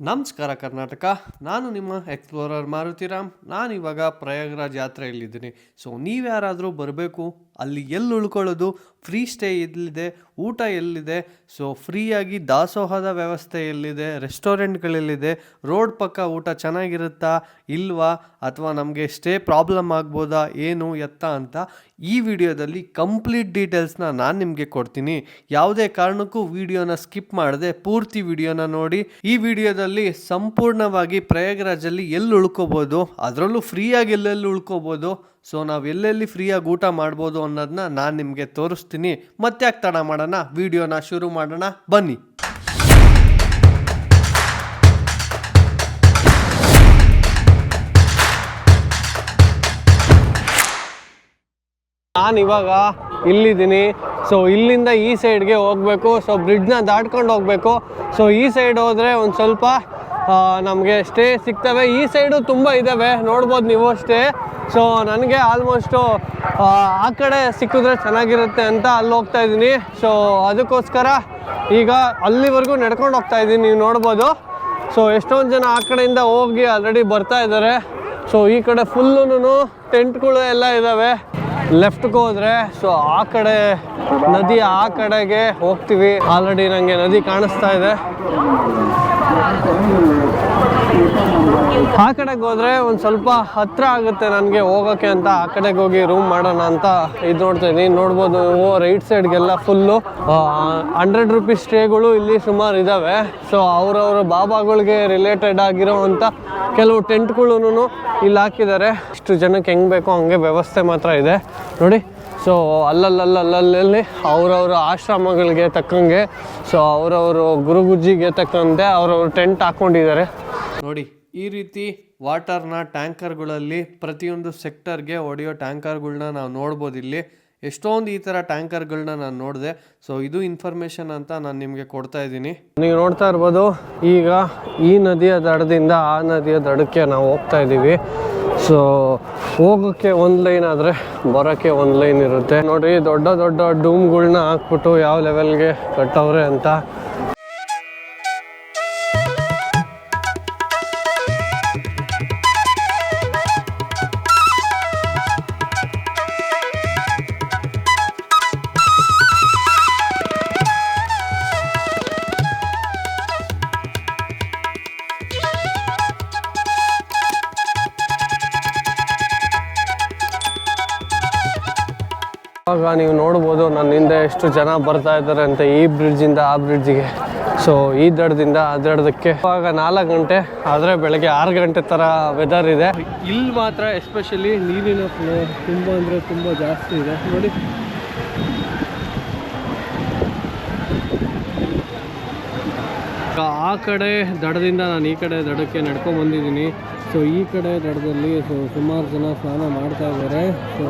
ನಮಸ್ಕಾರ ಕರ್ನಾಟಕ. ನಾನು ನಿಮ್ಮ ಎಕ್ಸ್ಪ್ಲೋರರ್ ಮಾರುತಿರಾಮ್. ನಾನು ಇವಾಗ ಪ್ರಯಾಗ್ರಾಜ್ ಯಾತ್ರೆಯಲ್ಲಿದ್ದೀನಿ. ಸೊ ನೀವ್ಯಾರಾದರೂ ಬರಬೇಕು, ಅಲ್ಲಿ ಎಲ್ಲಿ ಉಳ್ಕೊಳ್ಳೋದು ಫ್ರೀ ಸ್ಟೇ ಎಲ್ಲಿದೆ, ಊಟ ಎಲ್ಲಿದೆ ಸೊ ಫ್ರೀಯಾಗಿ ದಾಸೋಹದ ವ್ಯವಸ್ಥೆ ಎಲ್ಲಿದೆ ರೆಸ್ಟೋರೆಂಟ್ಗಳೆಲ್ಲಿದೆ ರೋಡ್ ಪಕ್ಕ ಊಟ ಚೆನ್ನಾಗಿರುತ್ತಾ, ಇಲ್ವಾ, ಅಥವಾ ನಮಗೆ ಸ್ಟೇ ಪ್ರಾಬ್ಲಮ್ ಆಗ್ಬೋದಾ, ಏನು, ಎತ್ತ ಅಂತ ಈ ವಿಡಿಯೋದಲ್ಲಿ ಕಂಪ್ಲೀಟ್ ಡೀಟೇಲ್ಸ್ನ ನಾನು ನಿಮಗೆ ಕೊಡ್ತೀನಿ. ಯಾವುದೇ ಕಾರಣಕ್ಕೂ ವಿಡಿಯೋನ ಸ್ಕಿಪ್ ಮಾಡದೆ ಪೂರ್ತಿ ವಿಡಿಯೋನ ನೋಡಿ. ಈ ವಿಡಿಯೋದಲ್ಲಿ ಸಂಪೂರ್ಣವಾಗಿ ಪ್ರಯಾಗ್ರಾಜಲ್ಲಿ ಎಲ್ಲಿ ಉಳ್ಕೋಬೋದು, ಅದರಲ್ಲೂ ಫ್ರೀಯಾಗಿ ಎಲ್ಲೆಲ್ಲಿ ಉಳ್ಕೋಬೋದು, ಸೊ ನಾವು ಎಲ್ಲೆಲ್ಲಿ ಫ್ರೀಯಾಗಿ ಊಟ ಮಾಡ್ಬೋದು ಅನ್ನೋದನ್ನ ನಾನು ನಿಮಗೆ ತೋರಿಸ್ತೀನಿ. ಮತ್ತೆ ಯಾಕೆ ತಡ ಮಾಡೋಣ, ವಿಡಿಯೋನ ಶುರು ಮಾಡೋಣ, ಬನ್ನಿ. ನಾನು ಇವಾಗ ಇಲ್ಲಿದ್ದೀನಿ. ಸೊ ಇಲ್ಲಿಂದ ಈ ಸೈಡ್ಗೆ ಹೋಗಬೇಕು. ಸೊ ಬ್ರಿಡ್ಜ್ನ ದಾಟ್ಕೊಂಡು ಹೋಗಬೇಕು. ಸೊ ಈ ಸೈಡ್ ಹೋದರೆ ಒಂದು ಸ್ವಲ್ಪ ನಮಗೆ ಸ್ಟೇ ಸಿಗ್ತವೆ. ಈ ಸೈಡು ತುಂಬ ಇದ್ದಾವೆ ನೋಡ್ಬೋದು ನೀವು ಅಷ್ಟೇ. ಸೊ ನನಗೆ ಆಲ್ಮೋಸ್ಟು ಆ ಕಡೆ ಸಿಕ್ಕಿದ್ರೆ ಚೆನ್ನಾಗಿರುತ್ತೆ ಅಂತ ಅಲ್ಲಿ ಹೋಗ್ತಾ ಇದ್ದೀನಿ. ಸೊ ಅದಕ್ಕೋಸ್ಕರ ಈಗ ಅಲ್ಲಿವರೆಗೂ ನಡ್ಕೊಂಡು ಹೋಗ್ತಾ ಇದ್ದೀನಿ. ನೀವು ನೋಡ್ಬೋದು. ಸೊ ಎಷ್ಟೊಂದು ಜನ ಆ ಕಡೆಯಿಂದ ಹೋಗಿ ಆಲ್ರೆಡಿ ಬರ್ತಾ ಇದ್ದಾರೆ. ಸೊ ಈ ಕಡೆ ಫುಲ್ಲೂ ಟೆಂಟ್ಗಳು ಎಲ್ಲ ಇದ್ದಾವೆ ಲೆಫ್ಟ್ಗೆ ಹೋದ್ರೆ ಸೊ ಆ ಕಡೆ ನದಿ ಆ ಕಡೆಗೆ ಹೋಗ್ತೀವಿ. ಆಲ್ರೆಡಿ ನನಗೆ ನದಿ ಕಾಣಿಸ್ತಾ ಇದೆ. ಆ ಕಡೆಗೆ ಹೋದ್ರೆ ಒಂದು ಸ್ವಲ್ಪ ಹತ್ರ ಆಗುತ್ತೆ ನನಗೆ ಹೋಗೋಕ್ಕೆ ಅಂತ. ಆ ಕಡೆಗೆ ಹೋಗಿ ರೂಮ್ ಮಾಡೋಣ ಅಂತ ಇದು ನೋಡ್ತಾ ನೋಡ್ಬೋದು ನೀವು ರೈಟ್ ಸೈಡ್ಗೆಲ್ಲ ಫುಲ್ಲು ಹಂಡ್ರೆಡ್ ರುಪೀಸ್ ಸ್ಟೇಗಳು ಇಲ್ಲಿ ಸುಮಾರು ಇದ್ದಾವೆ ಸೊ ಅವ್ರವ್ರ ಬಾಬಾಗಳಿಗೆ ರಿಲೇಟೆಡ್ ಆಗಿರೋ ಅಂಥ ಕೆಲವು ಟೆಂಟ್ಗಳೂ ಇಲ್ಲಿ ಹಾಕಿದ್ದಾರೆ. ಇಷ್ಟು ಜನಕ್ಕೆ ಹೆಂಗೆ ಬೇಕೋ ಹಂಗೆ ವ್ಯವಸ್ಥೆ ಮಾತ್ರ ಇದೆ. ನೋಡಿ. ಸೊ ಅಲ್ಲಲ್ಲಲ್ಲಲ್ಲಲ್ಲಿ ಅವರವ್ರ ಆಶ್ರಮಗಳಿಗೆ ತಕ್ಕಂಗೆ ಸೊ ಅವರವರು ಗುರುಗುಜ್ಜಿಗೆ ತಕ್ಕಂತೆ ಅವ್ರವ್ರ ಟೆಂಟ್ ಹಾಕ್ಕೊಂಡಿದ್ದಾರೆ ನೋಡಿ ಈ ರೀತಿ ವಾಟರ್ನ ಟ್ಯಾಂಕರ್ಗಳಲ್ಲಿ ಪ್ರತಿಯೊಂದು ಸೆಕ್ಟರ್ಗೆ ಹೊಡೆಯೋ ಟ್ಯಾಂಕರ್ಗಳನ್ನ ನಾವು ನೋಡ್ಬೋದು ಇಲ್ಲಿ. ಎಷ್ಟೊಂದು ಈ ಥರ ಟ್ಯಾಂಕರ್ಗಳನ್ನ ನಾನು ನೋಡಿದೆ. ಸೊ ಇದು ಇನ್ಫಾರ್ಮೇಷನ್ ಅಂತ ನಾನು ನಿಮಗೆ ಕೊಡ್ತಾ ಇದ್ದೀನಿ. ನೀವು ನೋಡ್ತಾ ಇರ್ಬೋದು ಈಗ ಈ ನದಿಯ ದಡದಿಂದ ಆ ನದಿಯ ದಡಕ್ಕೆ ನಾವು ಹೋಗ್ತಾ ಇದ್ದೀವಿ. ಸೊ ಹೋಗೋಕ್ಕೆ ಒಂದು ಲೈನ್ ಆದರೆ ಬರೋಕ್ಕೆ ಒಂದು ಲೈನ್ ಇರುತ್ತೆ. ನೋಡಿ ದೊಡ್ಡ ದೊಡ್ಡ ಡೂಮ್ಗಳನ್ನ ಹಾಕ್ಬಿಟ್ಟು ಯಾವ ಲೆವೆಲ್ಗೆ ಕಟ್ಟವ್ರೆ ಅಂತ. ಇವಾಗ ನೀವು ನೋಡ್ಬೋದು ನನ್ನ ಹಿಂದೆ ಎಷ್ಟು ಜನ ಬರ್ತಾ ಇದ್ದಾರೆ ಅಂತ ಈ ಬ್ರಿಡ್ಜಿಂದ ಆ ಬ್ರಿಡ್ಜಿಗೆ ಸೊ ಈ ದಡದಿಂದ ಆ ದಡದಕ್ಕೆ ಇವಾಗ ನಾಲ್ಕು ಗಂಟೆ, ಆದರೆ ಬೆಳಗ್ಗೆ ಆರು ಗಂಟೆ ಥರ ವೆದರ್ ಇದೆ. ಇಲ್ಲಿ ಮಾತ್ರ ಎಸ್ಪೆಷಲಿ ನೀರಿನ ಫ್ಲೋ ತುಂಬ ಅಂದರೆ ತುಂಬ ಜಾಸ್ತಿ ಇದೆ. ನೋಡಿ. ಆ ಕಡೆ ದಡದಿಂದ ನಾನು ಈ ಕಡೆ ದಡಕ್ಕೆ ನಡ್ಕೊಂಡು ಬಂದಿದ್ದೀನಿ. ಸೊ ಈ ಕಡೆ ದಡದಲ್ಲಿ ಸೊ ಸುಮಾರು ಜನ ಸ್ನಾನ ಮಾಡ್ತಾ ಇದ್ದಾರೆ. ಸೊ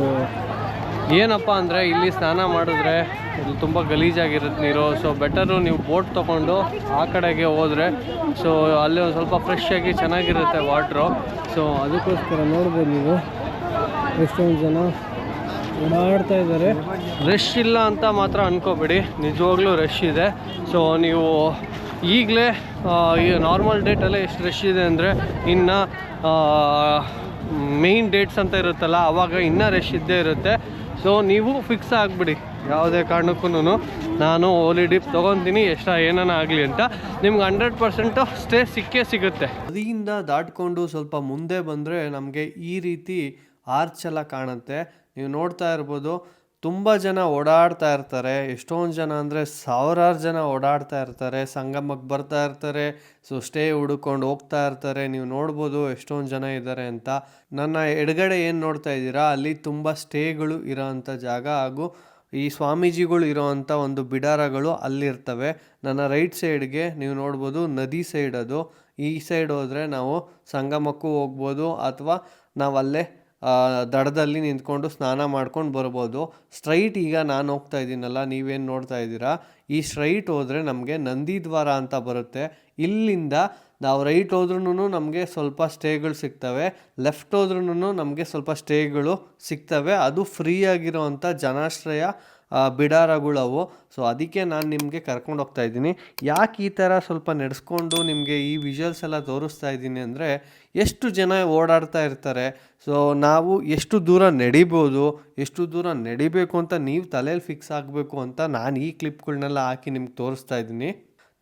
ಏನಪ್ಪ ಅಂದರೆ ಇಲ್ಲಿ ಸ್ನಾನ ಮಾಡಿದ್ರೆ ಇಲ್ಲಿ ತುಂಬ ಗಲೀಜಾಗಿರುತ್ತೆ ನೀರು. ಸೊ ಬೆಟರು ನೀವು ಬೋಟ್ ತೊಗೊಂಡು ಆ ಕಡೆಗೆ ಹೋದರೆ ಸೊ ಅಲ್ಲಿ ಒಂದು ಸ್ವಲ್ಪ ಫ್ರೆಶ್ ಆಗಿ ಚೆನ್ನಾಗಿರುತ್ತೆ ವಾಟ್ರು ಸೊ ಅದಕ್ಕೋಸ್ಕರ ನೋಡ್ಬೋದು ನೀವು. ಎಷ್ಟೊಂದು ಜನ ಓಡಾಡ್ತಾ ಇದ್ದಾರೆ. ರಶ್ ಇಲ್ಲ ಅಂತ ಮಾತ್ರ ಅನ್ಕೋಬೇಡಿ. ನಿಜವಾಗ್ಲೂ ರಶ್ ಇದೆ. ಸೊ ನೀವು ಈಗಲೇ ಈ ನಾರ್ಮಲ್ ಡೇಟಲ್ಲೇ ಎಷ್ಟು ರಶ್ ಇದೆ ಅಂದರೆ ಇನ್ನು ಮೇಯ್ನ್ ಡೇಟ್ಸ್ ಅಂತ ಇರುತ್ತಲ್ಲ ಆವಾಗ ಇನ್ನೂ ರಶ್ ಇದ್ದೇ ಇರುತ್ತೆ. ಸೊ ನೀವು ಫಿಕ್ಸ್ ಆಗಿಬಿಡಿ. ಯಾವುದೇ ಕಾರಣಕ್ಕೂ ನಾನು ಓಲಿ ಡಿಪ್ ತೊಗೊತೀನಿ ಎಷ್ಟ ಏನಾನ ಆಗಲಿ ಅಂತ. ನಿಮ್ಗೆ ಹಂಡ್ರೆಡ್ ಪರ್ಸೆಂಟು ಸ್ಟೇ ಸಿಕ್ಕೇ ಸಿಗುತ್ತೆ. ನದಿಯಿಂದ ದಾಟ್ಕೊಂಡು ಸ್ವಲ್ಪ ಮುಂದೆ ಬಂದರೆ ನಮಗೆ ಈ ರೀತಿ ಆರ್ಚ್ ಎಲ್ಲ ಕಾಣುತ್ತೆ. ನೀವು ನೋಡ್ತಾ ಇರ್ಬೋದು ತುಂಬ ಜನ ಓಡಾಡ್ತಾ ಇರ್ತಾರೆ. ಎಷ್ಟೊಂದು ಜನ ಅಂದರೆ ಸಾವಿರಾರು ಜನ ಓಡಾಡ್ತಾ ಇರ್ತಾರೆ. ಸಂಗಮಕ್ಕೆ ಬರ್ತಾ ಇರ್ತಾರೆ. ಸೊ ಸ್ಟೇ ಹುಡುಕೊಂಡು ಹೋಗ್ತಾ ಇರ್ತಾರೆ. ನೀವು ನೋಡ್ಬೋದು ಎಷ್ಟೊಂದು ಜನ ಇದ್ದಾರೆ ಅಂತ. ನನ್ನ ಎಡಗಡೆ ಏನು ನೋಡ್ತಾ ಇದ್ದೀರಾ? ಅಲ್ಲಿ ತುಂಬ ಸ್ಟೇಗಳು ಇರೋವಂಥ ಜಾಗ ಹಾಗೂ ಈ ಸ್ವಾಮೀಜಿಗಳು ಇರೋವಂಥ ಒಂದು ಬಿಡಾರಗಳು ಅಲ್ಲಿರ್ತವೆ. ನನ್ನ ರೈಟ್ ಸೈಡ್ಗೆ ನೀವು ನೋಡ್ಬೋದು ನದಿ ಸೈಡ್ ಅದು. ಈ ಸೈಡ್ ಹೋದರೆ ನಾವು ಸಂಗಮಕ್ಕೂ ಹೋಗ್ಬೋದು ಅಥವಾ ನಾವು ಅಲ್ಲೇ ದಡದಲ್ಲಿ ನಿಂತ್ಕೊಂಡು ಸ್ನಾನ ಮಾಡ್ಕೊಂಡು ಬರ್ಬೋದು. ಸ್ಟ್ರೈಟ್ ಈಗ ನಾನು ಹೋಗ್ತಾ ಇದ್ದೀನಲ್ಲ ನೀವೇನು ನೋಡ್ತಾ ಇದ್ದೀರಾ? ಈ ಸ್ಟ್ರೈಟ್ ಹೋದರೆ ನಮಗೆ ನಂದಿದ್ವಾರ ಅಂತ ಬರುತ್ತೆ. ಇಲ್ಲಿಂದ ನಾವು ರೈಟ್ ಹೋದ್ರೂ ನಮಗೆ ಸ್ವಲ್ಪ ಸ್ಟೇಗಳು ಸಿಗ್ತವೆ. ಲೆಫ್ಟ್ ಹೋದ್ರೂ ನಮಗೆ ಸ್ವಲ್ಪ ಸ್ಟೇಗಳು ಸಿಗ್ತವೆ. ಅದು ಫ್ರೀ ಆಗಿರೋವಂಥ ಜನಾಶ್ರಯ ಬಿಡಾರಗಳವು ಸೊ ಅದಕ್ಕೆ ನಾನು ನಿಮಗೆ ಕರ್ಕೊಂಡು ಹೋಗ್ತಾ ಇದ್ದೀನಿ. ಯಾಕೆ ಈ ಥರ ಸ್ವಲ್ಪ ನಡೆಸ್ಕೊಂಡು ನಿಮಗೆ ಈ ವಿಜುವಲ್ಸ್ ಎಲ್ಲ ತೋರಿಸ್ತಾ ಇದ್ದೀನಿ ಅಂದರೆ ಎಷ್ಟು ಜನ ಓಡಾಡ್ತಾ ಇರ್ತಾರೆ? ಸೊ ನಾವು ಎಷ್ಟು ದೂರ ನಡಿಬೋದು, ಎಷ್ಟು ದೂರ ನಡಿಬೇಕು ಅಂತ ನೀವು ತಲೆಯಲ್ಲಿ ಫಿಕ್ಸ್ ಆಗಬೇಕು ಅಂತ ನಾನು ಈ ಕ್ಲಿಪ್ಗಳನ್ನೆಲ್ಲ ಹಾಕಿ ನಿಮ್ಗೆ ತೋರಿಸ್ತಾ ಇದ್ದೀನಿ.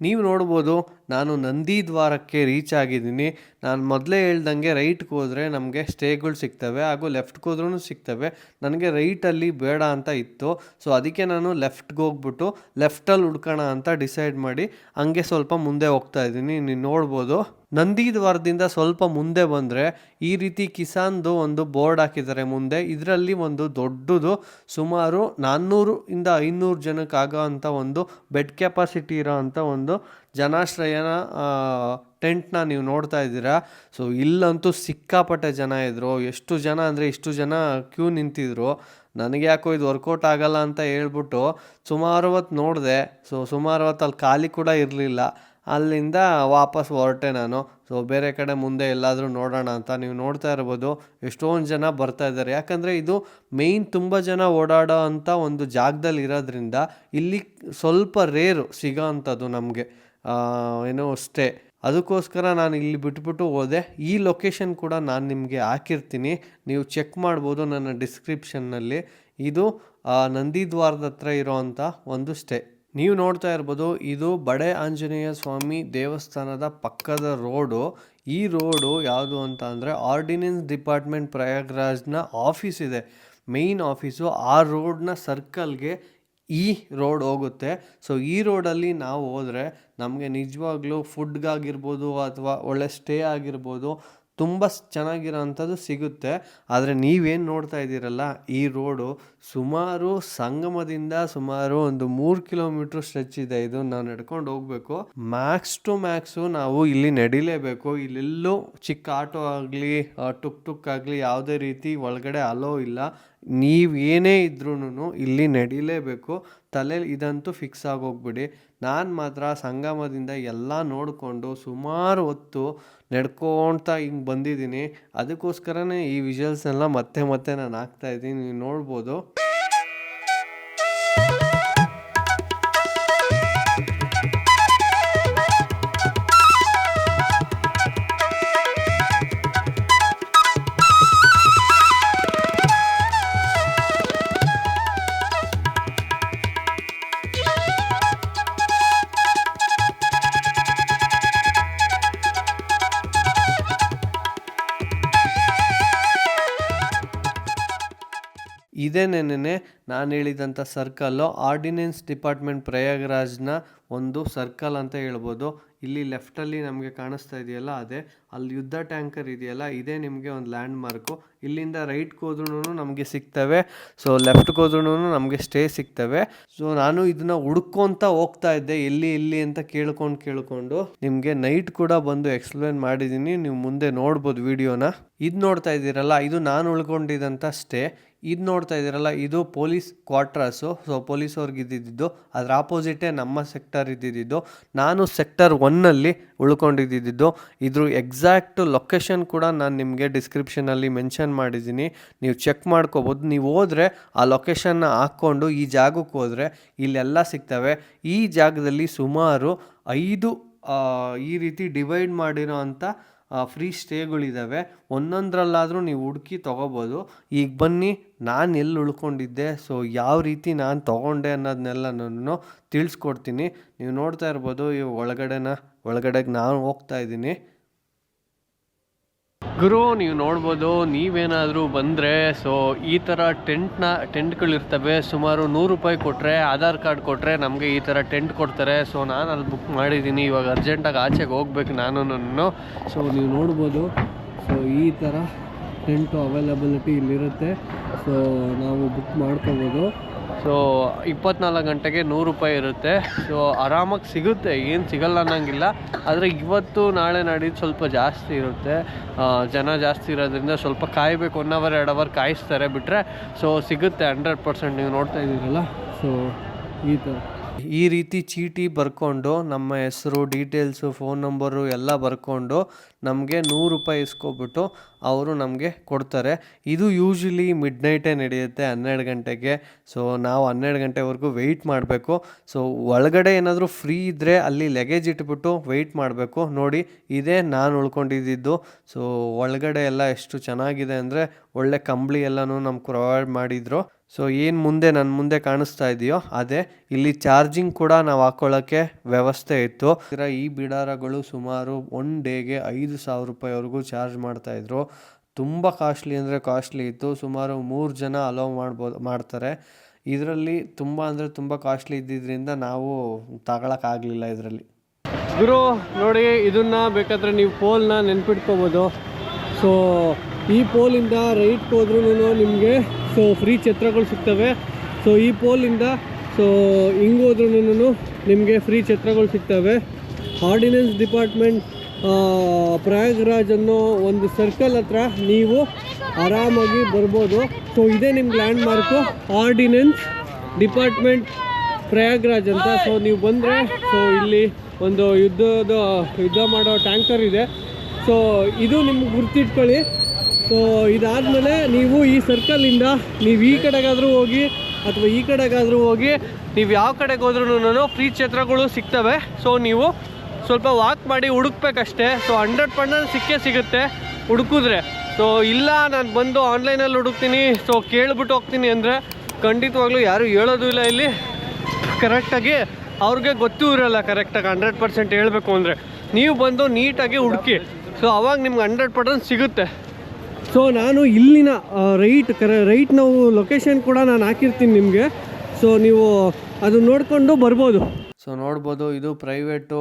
ನೀವು ನೋಡ್ಬೋದು ನಾನು ನಂದಿ ದ್ವಾರಕ್ಕೆ ರೀಚ್ ಆಗಿದ್ದೀನಿ. ನಾನು ಮೊದಲೇ ಹೇಳ್ದಂಗೆ ರೈಟ್ಗೆ ಹೋದರೆ ನಮಗೆ ಸ್ಟೇಗಳು ಸಿಗ್ತವೆ ಹಾಗೂ ಲೆಫ್ಟ್ಗೆ ಹೋದ್ರೂ ಸಿಗ್ತವೆ. ನನಗೆ ರೈಟಲ್ಲಿ ಬೇಡ ಅಂತ ಇತ್ತು. ಸೊ ಅದಕ್ಕೆ ನಾನು ಲೆಫ್ಟ್ಗೆ ಹೋಗ್ಬಿಟ್ಟು ಲೆಫ್ಟಲ್ಲಿ ಹುಡ್ಕೋಣ ಅಂತ ಡಿಸೈಡ್ ಮಾಡಿ ಹಂಗೆ ಸ್ವಲ್ಪ ಮುಂದೆ ಹೋಗ್ತಾ ಇದ್ದೀನಿ. ನೀವು ನೋಡ್ಬೋದು. ನಂದಿ ದ್ವಾರದಿಂದ ಸ್ವಲ್ಪ ಮುಂದೆ ಬಂದರೆ ಈ ರೀತಿ ಕಿಸಾನ್ದು ಒಂದು ಬೋರ್ಡ್ ಹಾಕಿದ್ದಾರೆ ಮುಂದೆ. ಇದರಲ್ಲಿ ಒಂದು ದೊಡ್ಡದು ಸುಮಾರು ನಾನ್ನೂರು ಇಂದ ಐನೂರು ಜನಕ್ಕಾಗೋ ಅಂಥ ಒಂದು ಬೆಡ್ ಕೆಪಾಸಿಟಿ ಇರೋ ಅಂಥ ಒಂದು ಜನಾಶ್ರಯನ ಟೆಂಟ್ನ ನೀವು ನೋಡ್ತಾ ಇದ್ದೀರಾ? ಸೊ, ಇಲ್ಲಂತೂ ಸಿಕ್ಕಾಪಟ್ಟೆ ಜನ ಇದ್ದರು ಎಷ್ಟು ಜನ ಅಂದರೆ ಇಷ್ಟು ಜನ ಕ್ಯೂ ನಿಂತಿದ್ರು. ನನಗೆ ಯಾಕೋ ಇದು ವರ್ಕೌಟ್ ಆಗಲ್ಲ ಅಂತ ಹೇಳ್ಬಿಟ್ಟು ಸುಮಾರು ಹೊತ್ತು ನೋಡಿದೆ. ಸೊ, ಸುಮಾರು ಹೊತ್ತು ಅಲ್ಲಿ ಖಾಲಿ ಕೂಡ ಇರಲಿಲ್ಲ. ಅಲ್ಲಿಂದ ವಾಪಸ್ ಹೊರಟೆ ನಾನು. ಸೊ, ಬೇರೆ ಕಡೆ ಮುಂದೆ ಎಲ್ಲಾದರೂ ನೋಡೋಣ ಅಂತ ನೀವು ನೋಡ್ತಾ ಇರ್ಬೋದು. ಎಷ್ಟೊಂದು ಜನ ಬರ್ತಾ ಇದ್ದಾರೆ. ಯಾಕಂದರೆ ಇದು ಮೇಯ್ನ್ ತುಂಬ ಜನ ಓಡಾಡೋ ಅಂಥ ಒಂದು ಜಾಗದಲ್ಲಿ ಇರೋದ್ರಿಂದ ಇಲ್ಲಿ ಸ್ವಲ್ಪ ರೇರು ಸಿಗೋ ಅಂಥದ್ದು ನಮಗೆ. ಏನೋ ಸ್ಟೇ ಅದಕ್ಕೋಸ್ಕರ ನಾನು ಇಲ್ಲಿ ಬಿಟ್ಬಿಟ್ಟು ಹೋದೆ. ಈ ಲೊಕೇಶನ್ ಕೂಡ ನಾನು ನಿಮಗೆ ಹಾಕಿರ್ತೀನಿ. ನೀವು ಚೆಕ್ ಮಾಡ್ಬೋದು ನನ್ನ ಡಿಸ್ಕ್ರಿಪ್ಷನ್ನಲ್ಲಿ ಇದು ನಂದಿದ್ವಾರದ ಹತ್ರ ಇರೋವಂಥ ಒಂದು ಸ್ಟೇ ನೀವು ನೋಡ್ತಾ ಇರ್ಬೋದು, ಇದು ಬಡೆ ಆಂಜನೇಯ ಸ್ವಾಮಿ ದೇವಸ್ಥಾನದ ಪಕ್ಕದ ರೋಡು. ಈ ರೋಡು ಯಾವುದು ಅಂತ ಅಂದರೆ ಆರ್ಡಿನೆನ್ಸ್ ಡಿಪಾರ್ಟ್ಮೆಂಟ್ ಪ್ರಯಾಗ್ರಾಜ್ನ ಆಫೀಸ್ ಇದೆ. ಮೇಯ್ನ್ ಆಫೀಸು ಆ ರೋಡ್ನ ಸರ್ಕಲ್ಗೆ ಈ ರೋಡ್ ಹೋಗುತ್ತೆ. ಸೊ ಈ ರೋಡಲ್ಲಿ ನಾವು ಹೋದರೆ ನಮಗೆ ನಿಜವಾಗ್ಲೂ ಫುಡ್ಗಾಗಿರ್ಬೋದು ಅಥವಾ ಒಳ್ಳೆ ಸ್ಟೇ ಆಗಿರ್ಬೋದು ತುಂಬ ಚೆನ್ನಾಗಿರೋವಂಥದ್ದು ಸಿಗುತ್ತೆ. ಆದರೆ ನೀವೇನು ನೋಡ್ತಾ ಇದ್ದೀರಲ್ಲ, ಈ ರೋಡು ಸುಮಾರು ಸಂಗಮದಿಂದ ಸುಮಾರು ಒಂದು ಮೂರು ಕಿಲೋಮೀಟ್ರ್ ಸ್ಟ್ರೆಚ್ ಇದೆ. ಇದು ನಾವು ನಡ್ಕೊಂಡು ಹೋಗಬೇಕು. ಮ್ಯಾಕ್ಸ್ ಟು ಮ್ಯಾಕ್ಸು ನಾವು ಇಲ್ಲಿ ನಡಿಲೇಬೇಕು. ಇಲ್ಲೆಲ್ಲೂ ಚಿಕ್ಕ ಆಟೋ ಆಗಲಿ ಟುಕ್ ಟುಕ್ ಆಗಲಿ ಯಾವುದೇ ರೀತಿ ಒಳಗಡೆ ಅಲೋ ಇಲ್ಲ. ನೀವು ಏನೇ ಇದ್ರೂ ಇಲ್ಲಿ ನಡಿಲೇಬೇಕು. ತಲೆಯಲ್ಲಿ ಇದಂತೂ ಫಿಕ್ಸ್ ಆಗೋಗ್ಬಿಡಿ ನಾನು ಮಾತ್ರ ಸಂಗಮದಿಂದ ಎಲ್ಲ ನೋಡಿಕೊಂಡು ಸುಮಾರು ಹೊತ್ತು ನಡ್ಕೊಳ್ತಾ ಹಿಂಗೆ ಬಂದಿದ್ದೀನಿ. ಅದಕ್ಕೋಸ್ಕರನೇ ಈ ವಿಜುವಲ್ಸ್ನೆಲ್ಲ ಮತ್ತೆ ಮತ್ತೆ ನಾನು ಹಾಕ್ತಾಯಿದ್ದೀನಿ ನೀವು ನೋಡ್ಬೋದು. ಇದೇನೇನೆ ನಾನು ಹೇಳಿದಂಥ ಸರ್ಕಲ್ಲು ಆರ್ಡಿನೆನ್ಸ್ ಡಿಪಾರ್ಟ್ಮೆಂಟ್ ಪ್ರಯಾಗರಾಜ್ನ ಒಂದು ಸರ್ಕಲ್ ಅಂತ ಹೇಳ್ಬೋದು. ಇಲ್ಲಿ ಲೆಫ್ಟಲ್ಲಿ ನಮಗೆ ಕಾಣಿಸ್ತಾ ಇದೆಯಲ್ಲ, ಅದೇ. ಅಲ್ಲಿ ಯುದ್ಧ ಟ್ಯಾಂಕರ್ ಇದೆಯಲ್ಲ, ಇದೇ ನಿಮಗೆ ಒಂದು ಲ್ಯಾಂಡ್ ಮಾರ್ಕು ಇಲ್ಲಿಂದ ರೈಟ್ಗೆ ಹೋದ್ರೂ ನಮಗೆ ಸಿಗ್ತವೆ, ಸೊ ಲೆಫ್ಟ್ಗೆ ಹೋದ್ರೂ ನಮಗೆ ಸ್ಟೇ ಸಿಗ್ತವೆ. ಸೊ ನಾನು ಇದನ್ನ ಹುಡ್ಕೊಂತ ಹೋಗ್ತಾ ಇದ್ದೆ, ಎಲ್ಲಿ ಎಲ್ಲಿ ಅಂತ ಕೇಳ್ಕೊಂಡು ಕೇಳ್ಕೊಂಡು. ನಿಮಗೆ ನೈಟ್ ಕೂಡ ಬಂದು ಎಕ್ಸ್ಪ್ಲೇನ್ ಮಾಡಿದ್ದೀನಿ, ನೀವು ಮುಂದೆ ನೋಡ್ಬೋದು ವಿಡಿಯೋನ. ಇದು ನೋಡ್ತಾ ಇದ್ದೀರಲ್ಲ, ಇದು ನಾನು ಉಳ್ಕೊಂಡಿದ್ದಂಥ ಸ್ಟೇ. ಇದು ನೋಡ್ತಾ ಇದ್ದೀರಲ್ಲ, ಇದು ಪೊಲೀಸ್ ಕ್ವಾರ್ಟರ್ಸು. ಸೊ ಪೊಲೀಸ್ ಅವ್ರಿಗೆ ಇದ್ದಿದ್ದು, ಅದರ ಆಪೋಸಿಟೇ ನಮ್ಮ ಸೆಕ್ಟರ್ ಇದ್ದಿದ್ದು. ನಾನು ಸೆಕ್ಟರ್ ಒನ್ನಲ್ಲಿ ಉಳ್ಕೊಂಡಿದ್ದಿದ್ದು. ಇದ್ರ ಎಕ್ಸಾಕ್ಟ್ ಲೊಕೇಶನ್ ಕೂಡ ನಾನು ನಿಮಗೆ ಡಿಸ್ಕ್ರಿಪ್ಷನಲ್ಲಿ ಮೆನ್ಷನ್ ಮಾಡಿದ್ದೀನಿ. ನೀವು ಚೆಕ್ ಮಾಡ್ಕೋಬೋದು. ನೀವು ಹೋದರೆ ಆ ಲೊಕೇಶನ್ನ ಹಾಕ್ಕೊಂಡು ಈ ಜಾಗಕ್ಕೆ ಹೋದರೆ ಇಲ್ಲೆಲ್ಲ ಸಿಗ್ತವೆ. ಈ ಜಾಗದಲ್ಲಿ ಸುಮಾರು ಐದು ಈ ರೀತಿ ಡಿವೈಡ್ ಮಾಡಿರೋ ಅಂಥ ಫ್ರೀ ಸ್ಟೇಗಳಿದ್ದಾವೆ ಒಂದೊಂದರಲ್ಲಾದರೂ ನೀವು ಹುಡುಕಿ ತೊಗೋಬೋದು. ಈಗ ಬನ್ನಿ, ನಾನು ಎಲ್ಲಿ ಉಳ್ಕೊಂಡಿದ್ದೆ ಸೊ ಯಾವ ರೀತಿ ನಾನು ತೊಗೊಂಡೆ ಅನ್ನೋದನ್ನೆಲ್ಲ ನಾನು ತಿಳಿಸ್ಕೊಡ್ತೀನಿ. ನೀವು ನೋಡ್ತಾ ಇರ್ಬೋದು ಈ ಒಳಗಡೆನ, ಒಳಗಡೆಗೆ ನಾನು ಹೋಗ್ತಾ ಇದ್ದೀನಿ. ಗುರು, ನೀವು ನೋಡ್ಬೋದು, ನೀವೇನಾದರೂ ಬಂದರೆ ಸೊ ಈ ಥರ ಟೆಂಟ್ನ ಟೆಂಟ್ಗಳಿರ್ತವೆ ಸುಮಾರು ನೂರು ರೂಪಾಯಿ ಕೊಟ್ಟರೆ ಆಧಾರ್ ಕಾರ್ಡ್ ಕೊಟ್ಟರೆ ನಮಗೆ ಈ ಥರ ಟೆಂಟ್ ಕೊಡ್ತಾರೆ. ಸೊ ನಾನು ಅಲ್ಲಿ ಬುಕ್ ಮಾಡಿದ್ದೀನಿ ಇವಾಗ ಅರ್ಜೆಂಟಾಗಿ ಆಚೆಗೆ ಹೋಗ್ಬೇಕು ನಾನು ನನ್ನ ಸೊ ನೀವು ನೋಡ್ಬೋದು ಸೊ ಈ ಥರ ಟೆಂಟು ಅವೈಲಬಿಲಿಟಿ ಇಲ್ಲಿರುತ್ತೆ. ಸೊ ನಾವು ಬುಕ್ ಮಾಡ್ಕೋಬೋದು. ಸೊ ಇಪ್ಪತ್ನಾಲ್ಕು ಗಂಟೆಗೆ ನೂರು ರೂಪಾಯಿ ಇರುತ್ತೆ. ಸೊ ಆರಾಮಾಗಿ ಸಿಗುತ್ತೆ. ಏನು ಸಿಗಲ್ಲ ಅನ್ನೋಂಗಿಲ್ಲ. ಆದರೆ ಇವತ್ತು, ನಾಳೆ ನಾಡಿದ್ದು ಸ್ವಲ್ಪ ಜಾಸ್ತಿ ಇರುತ್ತೆ. ಜನ ಜಾಸ್ತಿ ಇರೋದ್ರಿಂದ ಸ್ವಲ್ಪ ಕಾಯಬೇಕು. ಒನ್ ಅವರ್ ಎರಡು ಅವರ್ ಕಾಯಿಸ್ತಾರೆ ಬಿಟ್ಟರೆ ಸೊ ಸಿಗುತ್ತೆ ಹಂಡ್ರೆಡ್ ಪರ್ಸೆಂಟ್. ನೀವು ನೋಡ್ತಾ ಇದ್ದೀರಲ್ಲ? ಸೊ ಈ ಥರ. ಈ ರೀತಿ ಚೀಟಿ ಬರ್ಕೊಂಡು, ನಮ್ಮ ಹೆಸರು ಡೀಟೇಲ್ಸು ಫೋನ್ ನಂಬರು ಎಲ್ಲ ಬರ್ಕೊಂಡು ನಮಗೆ ನೂರು ರೂಪಾಯಿ ಇಸ್ಕೊಬಿಟ್ಟು ಅವರು ನಮಗೆ ಕೊಡ್ತಾರೆ. ಇದು ಯೂಶ್ವಲಿ ಮಿಡ್ ನೈಟೇ ನಡೆಯುತ್ತೆ, ಹನ್ನೆರಡು ಗಂಟೆಗೆ. ಸೊ ನಾವು ಹನ್ನೆರಡು ಗಂಟೆವರೆಗೂ ವೆಯ್ಟ್ ಮಾಡಬೇಕು. ಸೊ ಒಳಗಡೆ ಏನಾದರೂ ಫ್ರೀ ಇದ್ದರೆ ಅಲ್ಲಿ ಲಗೇಜ್ ಇಟ್ಬಿಟ್ಟು ವೆಯ್ಟ್ ಮಾಡಬೇಕು. ನೋಡಿ, ಇದೇ ನಾನು ಉಳ್ಕೊಂಡಿದ್ದು. ಸೊ ಒಳಗಡೆ ಎಲ್ಲ ಎಷ್ಟು ಚೆನ್ನಾಗಿದೆ ಅಂದರೆ ಒಳ್ಳೆ ಕಂಬಳಿ ಎಲ್ಲನೂ ನಮ್ಗೆ ಪ್ರೊವೈಡ್ ಮಾಡಿದರು. ಸೊ ಏನು ಮುಂದೆ ನನ್ನ ಮುಂದೆ ಕಾಣಿಸ್ತಾ ಇದೆಯೋ ಅದೇ. ಇಲ್ಲಿ ಚಾರ್ಜಿಂಗ್ ಕೂಡ ನಾವು ಹಾಕೊಳ್ಳೋಕ್ಕೆ ವ್ಯವಸ್ಥೆ ಇತ್ತು. ಇದರ ಈ ಬಿಡಾರಗಳು ಸುಮಾರು ಒನ್ ಡೇಗೆ ಐದು ಸಾವಿರ ರೂಪಾಯಿವರೆಗೂ ಚಾರ್ಜ್ ಮಾಡ್ತಾಯಿದ್ರು ತುಂಬ ಕಾಸ್ಟ್ಲಿ ಅಂದರೆ ಕಾಸ್ಟ್ಲಿ ಇತ್ತು. ಸುಮಾರು ಮೂರು ಜನ ಅಲೋ ಮಾಡ್ಬೋದು, ಮಾಡ್ತಾರೆ. ಇದರಲ್ಲಿ ತುಂಬ ಅಂದರೆ ತುಂಬ ಕಾಸ್ಟ್ಲಿ ಇದ್ದಿದ್ದರಿಂದ ನಾವು ತಗೊಳಕ್ಕಾಗಲಿಲ್ಲ ಇದರಲ್ಲಿ. ಗುರು, ನೋಡಿ, ಇದನ್ನು ಬೇಕಾದ್ರೆ ನೀವು ಪೋಲ್ನ ನೆನ್ಪಿಟ್ಕೋಬೋದು. ಸೊ ಈ ಪೋಲಿಂದ ರೈಟ್ ಹೋದ್ರೂ ನಿಮಗೆ ಸೊ ಫ್ರೀ ಛತ್ರಗಳು ಸಿಗ್ತವೆ. ಸೊ ಈ ಪೋಲಿಂದ ಸೊ ಹಿಂಗೆ ಹೋದ್ರೂ ನಿಮಗೆ ಫ್ರೀ ಛತ್ರಗಳು ಸಿಗ್ತವೆ. ಆರ್ಡಿನೆನ್ಸ್ ಡಿಪಾರ್ಟ್ಮೆಂಟ್ ಪ್ರಯಾಗ್ರಾಜ್ ಅನ್ನೋ ಒಂದು ಸರ್ಕಲ್ ಹತ್ರ ನೀವು ಆರಾಮಾಗಿ ಬರ್ಬೋದು. ಸೊ ಇದೇ ನಿಮ್ಗೆ landmark ordnance department Prayagraj ಅಂತ. ಸೊ ನೀವು ಬಂದರೆ ಸೊ ಇಲ್ಲಿ ಒಂದು ಯುದ್ಧದ, ಯುದ್ಧ ಮಾಡೋ ಟ್ಯಾಂಕರ್ ಇದೆ. ಸೊ ಇದು ನಿಮ್ಗೆ ಗುರ್ತಿಟ್ಕೊಳ್ಳಿ. ಸೊ ಇದಾದಮೇಲೆ ನೀವು ಈ ಸರ್ಕಲಿಂದ ನೀವು ಈ ಕಡೆಗಾದರೂ ಹೋಗಿ ಅಥವಾ ಈ ಕಡೆಗಾದರೂ ಹೋಗಿ, ನೀವು ಯಾವ ಕಡೆಗೆ ಹೋದ್ರೂ ಫ್ರೀ ಕ್ಷೇತ್ರಗಳು ಸಿಗ್ತವೆ. ಸೊ ನೀವು ಸ್ವಲ್ಪ ವಾಕ್ ಮಾಡಿ ಹುಡುಕ್ಬೇಕಷ್ಟೇ. ಸೊ ಹಂಡ್ರೆಡ್ ಪರ್ಸೆಂಟ್ ಸಿಕ್ಕೇ ಸಿಗುತ್ತೆ ಹುಡುಕಿದ್ರೆ. ಸೊ ಇಲ್ಲ, ನಾನು ಬಂದು ಆನ್ಲೈನಲ್ಲಿ ಹುಡುಕ್ತೀನಿ. ಸೊ ಕೇಳಿಬಿಟ್ಟು ಹೋಗ್ತೀನಿ ಅಂದರೆ ಖಂಡಿತವಾಗ್ಲೂ ಯಾರೂ ಹೇಳೋದು ಇಲ್ಲ ಇಲ್ಲಿ. ಕರೆಕ್ಟಾಗಿ ಅವ್ರಿಗೆ ಗೊತ್ತೂ ಇರೋಲ್ಲ ಕರೆಕ್ಟಾಗಿ ಹಂಡ್ರೆಡ್ ಪರ್ಸೆಂಟ್ ಹೇಳಬೇಕು ಅಂದರೆ. ನೀವು ಬಂದು ನೀಟಾಗಿ ಹುಡುಕಿ. ಸೊ ಅವಾಗ ನಿಮ್ಗೆ ಹಂಡ್ರೆಡ್ ಪರ್ಸೆಂಟ್ ಸಿಗುತ್ತೆ. ಸೊ ನಾನು ಇಲ್ಲಿನ ರೈಟ್ ಕರೆ ರೈಟ್ ನಾವು ಲೊಕೇಶನ್ ಕೂಡ ನಾನು ಹಾಕಿರ್ತೀನಿ ನಿಮಗೆ. ಸೊ ನೀವು ಅದು ನೋಡಿಕೊಂಡು ಬರ್ಬೋದು. ಸೊ ನೋಡ್ಬೋದು ಇದು ಪ್ರೈವೇಟು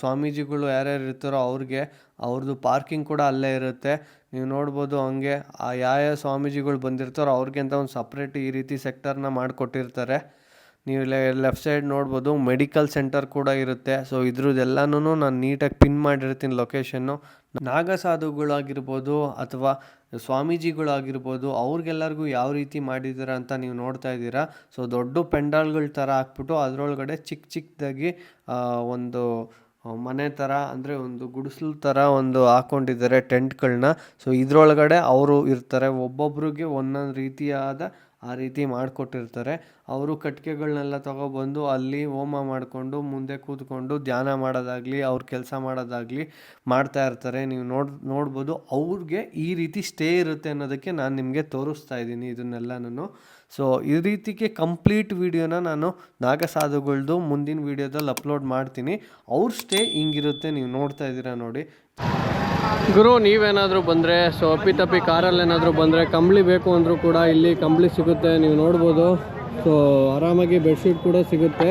ಸ್ವಾಮೀಜಿಗಳು ಯಾರ್ಯಾರು ಇರ್ತಾರೋ ಅವ್ರಿಗೆ ಅವ್ರದ್ದು ಪಾರ್ಕಿಂಗ್ ಕೂಡ ಅಲ್ಲೇ ಇರುತ್ತೆ. ನೀವು ನೋಡ್ಬೋದು ಹಂಗೆ, ಆ ಯಾವ ಸ್ವಾಮೀಜಿಗಳು ಬಂದಿರ್ತಾರೋ ಅವ್ರಿಗೆ ಅಂತ ಒಂದು ಸಪ್ರೇಟ್ ಈ ರೀತಿ ಸೆಕ್ಟರ್ನ ಮಾಡಿಕೊಟ್ಟಿರ್ತಾರೆ. ನೀವು ಲೆಫ್ಟ್ ಸೈಡ್ ನೋಡ್ಬೋದು ಮೆಡಿಕಲ್ ಸೆಂಟರ್ ಕೂಡ ಇರುತ್ತೆ. ಸೊ ಇದ್ರದ್ದೆಲ್ಲನೂ ನಾನು ನೀಟಾಗಿ ಪಿನ್ ಮಾಡಿರ್ತೀನಿ ಲೊಕೇಶನ್ನು ನಾಗಸಾಧುಗಳಾಗಿರ್ಬೋದು ಅಥವಾ ಸ್ವಾಮೀಜಿಗಳಾಗಿರ್ಬೋದು, ಅವ್ರಿಗೆಲ್ಲರಿಗೂ ಯಾವ ರೀತಿ ಮಾಡಿದ್ದೀರ ಅಂತ ನೀವು ನೋಡ್ತಾ ಇದ್ದೀರಾ. ಸೊ ದೊಡ್ಡ ಪೆಂಡಾಲ್ಗಳ ಥರ ಹಾಕ್ಬಿಟ್ಟು ಅದರೊಳಗಡೆ ಚಿಕ್ಕ ಚಿಕ್ಕದಾಗಿ ಒಂದು ಮನೆ ಥರ ಅಂದರೆ ಒಂದು ಗುಡಿಸಲು ಥರ ಒಂದು ಹಾಕ್ಕೊಂಡಿದ್ದಾರೆ ಟೆಂಟ್ಗಳನ್ನ ಸೊ ಇದ್ರೊಳಗಡೆ ಅವರು ಇರ್ತಾರೆ. ಒಬ್ಬೊಬ್ರಿಗೆ ಒಂದೊಂದು ರೀತಿಯಾದ ಆ ರೀತಿ ಮಾಡಿಕೊಟ್ಟಿರ್ತಾರೆ. ಅವರು ಕಟ್ಟಿಗೆಗಳನ್ನೆಲ್ಲ ತಗೊಬಂದು ಅಲ್ಲಿ ಹೋಮ ಮಾಡಿಕೊಂಡು, ಮುಂದೆ ಕೂತ್ಕೊಂಡು ಧ್ಯಾನ ಮಾಡೋದಾಗಲಿ, ಅವ್ರ ಕೆಲಸ ಮಾಡೋದಾಗಲಿ ಮಾಡ್ತಾ ಇರ್ತಾರೆ. ನೀವು ನೋಡ್, ನೋಡ್ಬೋದು ಅವ್ರಿಗೆ ಈ ರೀತಿ ಸ್ಟೇ ಇರುತ್ತೆ ಅನ್ನೋದಕ್ಕೆ ನಾನು ನಿಮಗೆ ತೋರಿಸ್ತಾ ಇದ್ದೀನಿ ನಾನು. ಸೊ, ಈ ರೀತಿಗೆ ಕಂಪ್ಲೀಟ್ ವಿಡಿಯೋನ ನಾನು ನಾಗಸಾಧುಗಳ್ದು ಮುಂದಿನ ವೀಡಿಯೋದಲ್ಲಿ ಅಪ್ಲೋಡ್ ಮಾಡ್ತೀನಿ. ಅವ್ರ ಸ್ಟೇ ಹಿಂಗಿರುತ್ತೆ, ನೀವು ನೋಡ್ತಾ ಇದ್ದೀರಾ ನೋಡಿ. ಗುರು, ನೀವೇನಾದರೂ ಬಂದರೆ, ಸೊ ಅಪ್ಪಿತಪ್ಪಿ ಕಾರಲ್ಲಿ ಏನಾದರೂ ಬಂದರೆ ಕಂಬಳಿ ಬೇಕು ಅಂದರೂ ಕೂಡ ಇಲ್ಲಿ ಕಂಬಳಿ ಸಿಗುತ್ತೆ, ನೀವು ನೋಡ್ಬೋದು. ಸೊ ಆರಾಮಾಗಿ ಬೆಡ್ಶೀಟ್ ಕೂಡ ಸಿಗುತ್ತೆ.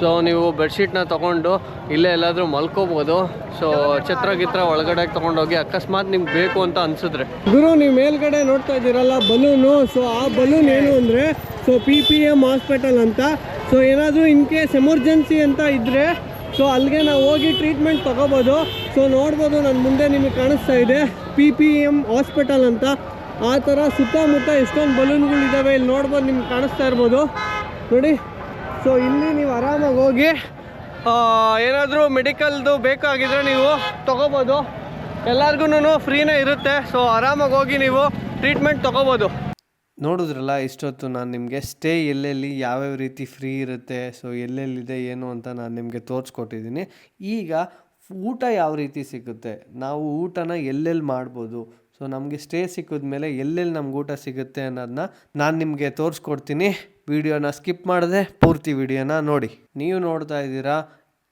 ಸೊ ನೀವು ಬೆಡ್ಶೀಟ್ನ ತೊಗೊಂಡು ಇಲ್ಲೇ ಎಲ್ಲಾದರೂ ಮಲ್ಕೋಬೋದು. ಸೊ ಛತ್ರ ಗಿತ್ರ ಒಳಗಡೆ ತೊಗೊಂಡೋಗಿ ಅಕಸ್ಮಾತ್ ನಿಮ್ಗೆ ಬೇಕು ಅಂತ ಅನಿಸಿದ್ರೆ. ಗುರು, ನೀವು ಮೇಲ್ಗಡೆ ನೋಡ್ತಾ ಇದ್ದೀರಲ್ಲ, ಬಲೂನು. ಸೊ ಆ ಬಲೂನ್ ಏನು ಅಂದರೆ, so P P M hospital ಅಂತ. ಸೊ ಏನಾದರೂ ಇನ್ ಕೇಸ್ ಎಮರ್ಜೆನ್ಸಿ ಅಂತ ಇದ್ದರೆ ಸೊ ಅಲ್ಲಿಗೆ ನಾವು ಹೋಗಿ ಟ್ರೀಟ್ಮೆಂಟ್ ತೊಗೋಬೋದು. ಸೊ ನೋಡ್ಬೋದು ನನ್ನ ಮುಂದೆ ನಿಮಗೆ ಕಾಣಿಸ್ತಾ ಇದೆ. ಪಿ ಪಿ ಎಂ ಹಾಸ್ಪಿಟಲ್ ಅಂತ. ಆ ಥರ ಸುತ್ತಮುತ್ತ ಎಷ್ಟೊಂದು ಬಲೂನ್ಗಳಿದ್ದಾವೆ ಇಲ್ಲಿ ನೋಡ್ಬೋದು ನಿಮ್ಗೆ ಕಾಣಿಸ್ತಾ ಇರ್ಬೋದು. ನೋಡಿ. ಸೊ ಇಲ್ಲಿ ನೀವು ಆರಾಮಾಗಿ ಹೋಗಿ ಏನಾದರೂ ಮೆಡಿಕಲ್ದು ಬೇಕಾಗಿದ್ರೆ ನೀವು ತೊಗೋಬೋದು. ಎಲ್ಲರಿಗೂ ಫ್ರೀನೇ ಇರುತ್ತೆ. ಸೊ ಆರಾಮಾಗಿ ಹೋಗಿ ನೀವು ಟ್ರೀಟ್ಮೆಂಟ್ ತಗೋಬೋದು. ನೋಡಿದ್ರಲ್ಲ, ಇಷ್ಟೊತ್ತು ನಾನು ನಿಮಗೆ ಸ್ಟೇ ಎಲ್ಲೆಲ್ಲಿ, ಯಾವ್ಯಾವ ರೀತಿ ಫ್ರೀ ಇರುತ್ತೆ ಸೊ ಎಲ್ಲೆಲ್ಲಿದೆ, ಏನು ಅಂತ ನಾನು ನಿಮಗೆ ತೋರಿಸ್ಕೊಟ್ಟಿದ್ದೀನಿ ಈಗ ಊಟ ಯಾವ ರೀತಿ ಸಿಗುತ್ತೆ? ನಾವು ಊಟನ ಎಲ್ಲೆಲ್ಲಿ ಮಾಡ್ಬೋದು? ಸೊ ನಮಗೆ ಸ್ಟೇ ಸಿಕ್ಕಿದ ಮೇಲೆ ಎಲ್ಲೆಲ್ಲಿ ನಮ್ಗೆ ಊಟ ಸಿಗುತ್ತೆ ಅನ್ನೋದನ್ನ ನಾನು ನಿಮಗೆ ತೋರಿಸ್ಕೊಡ್ತೀನಿ. ವಿಡಿಯೋನ ಸ್ಕಿಪ್ ಮಾಡದೆ, ಪೂರ್ತಿ ವಿಡಿಯೋನ ನೋಡಿ. ನೀವು ನೋಡ್ತಾ ಇದ್ದೀರಾ,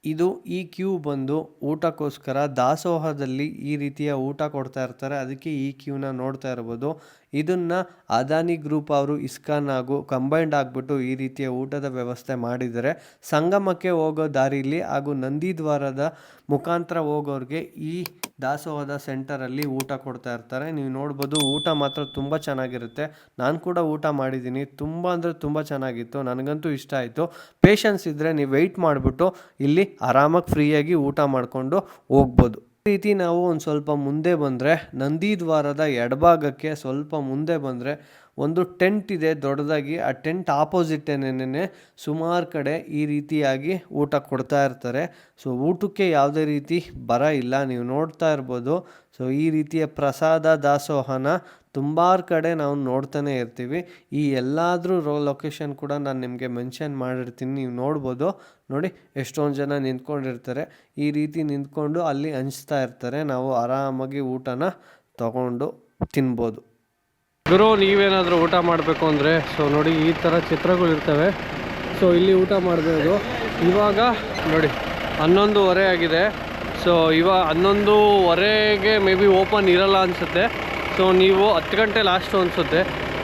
ಇದು ಈ ಕ್ಯೂ ಬಂದು ಊಟಕ್ಕೋಸ್ಕರ ದಾಸೋಹದಲ್ಲಿ ಈ ರೀತಿಯ ಊಟ ಕೊಡ್ತಾ ಇರ್ತಾರೆ. ಅದಕ್ಕೆ ಈ ಕ್ಯೂನ ನೋಡ್ತಾ ಇರ್ಬೋದು. ಇದನ್ನು ಅದಾನಿ ಗ್ರೂಪ್ ಅವರು ಇಸ್ಕಾನ್ ಹಾಗೂ ಕಂಬೈಂಡ್ ಆಗಿಬಿಟ್ಟು ಈ ರೀತಿಯ ಊಟದ ವ್ಯವಸ್ಥೆ ಮಾಡಿದರೆ ಸಂಗಮಕ್ಕೆ ಹೋಗೋ ದಾರಿಲಿ ಹಾಗೂ ನಂದಿದ್ವಾರದ ಮುಖಾಂತರ ಹೋಗೋರಿಗೆ ಈ ದಾಸೋಹದ ಸೆಂಟರಲ್ಲಿ ಊಟ ಕೊಡ್ತಾ ಇರ್ತಾರೆ. ನೀವು ನೋಡ್ಬೋದು ಊಟ ಮಾತ್ರ ತುಂಬ ಚೆನ್ನಾಗಿರುತ್ತೆ. ನಾನು ಕೂಡ ಊಟ ಮಾಡಿದ್ದೀನಿ. ತುಂಬ ಅಂದರೆ ತುಂಬ ಚೆನ್ನಾಗಿತ್ತು. ನನಗಂತೂ ಇಷ್ಟ ಆಯಿತು. ಪೇಷನ್ಸ್ ಇದ್ದರೆ ನೀವು ವೆಯ್ಟ್ ಮಾಡಿಬಿಟ್ಟು ಇಲ್ಲಿ ಆರಾಮಾಗಿ ಫ್ರೀಯಾಗಿ ಊಟ ಮಾಡಿಕೊಂಡು ಹೋಗ್ಬೋದು. ರೀತಿ ನಾವು ಒಂದು ಸ್ವಲ್ಪ ಮುಂದೆ ಬಂದರೆ, ನಂದಿದ್ವಾರದ ಎಡಭಾಗಕ್ಕೆ ಸ್ವಲ್ಪ ಮುಂದೆ ಬಂದರೆ ಒಂದು ಟೆಂಟ್ ಇದೆ ದೊಡ್ಡದಾಗಿ. ಆ ಟೆಂಟ್ ಆಪೋಸಿಟೇನೆ ಸುಮಾರು ಕಡೆ ಈ ರೀತಿಯಾಗಿ ಊಟ ಕೊಡ್ತಾ ಇರ್ತಾರೆ. ಸೊ ಊಟಕ್ಕೆ ಯಾವುದೇ ರೀತಿ ಬರ ಇಲ್ಲ. ನೀವು ನೋಡ್ತಾ ಇರ್ಬೋದು. ಸೊ ಈ ರೀತಿಯ ಪ್ರಸಾದ ದಾಸೋಹನ ತುಂಬಾರು ಕಡೆ ನಾವು ನೋಡ್ತಾನೆ ಇರ್ತೀವಿ. ಈ ಎಲ್ಲಾದರೂ ರೋ ಲೊಕೇಶನ್ ಕೂಡ ನಾನು ನಿಮಗೆ ಮೆನ್ಷನ್ ಮಾಡಿರ್ತೀನಿ, ನೀವು ನೋಡ್ಬೋದು. ನೋಡಿ, ಎಷ್ಟೊಂದು ಜನ ನಿಂತ್ಕೊಂಡಿರ್ತಾರೆ. ಈ ರೀತಿ ನಿಂತ್ಕೊಂಡು ಅಲ್ಲಿ ಹಂಚ್ತಾ ಇರ್ತಾರೆ. ನಾವು ಆರಾಮಾಗಿ ಊಟನ ತಗೊಂಡು ತಿನ್ಬೋದು. ಗುರು, ನೀವೇನಾದರೂ ಊಟ ಮಾಡಬೇಕು ಅಂದರೆ, ಸೊ ನೋಡಿ, ಈ ಥರ ಚಿತ್ರಗಳು ಇರ್ತವೆ. ಸೊ ಇಲ್ಲಿ ಊಟ ಮಾಡಬಹುದು ಇವಾಗ ನೋಡಿ, ಹನ್ನೊಂದುವರೆ ಆಗಿದೆ. ಸೊ ಇವಾಗ ಹನ್ನೊಂದುವರೆಗೆ ಮೇ ಬಿ ಓಪನ್ ಇರಲ್ಲ ಅನಿಸುತ್ತೆ. ಸೊ ನೀವು ಹತ್ತು ಗಂಟೆ ಲಾಸ್ಟು ಅನಿಸುತ್ತೆ.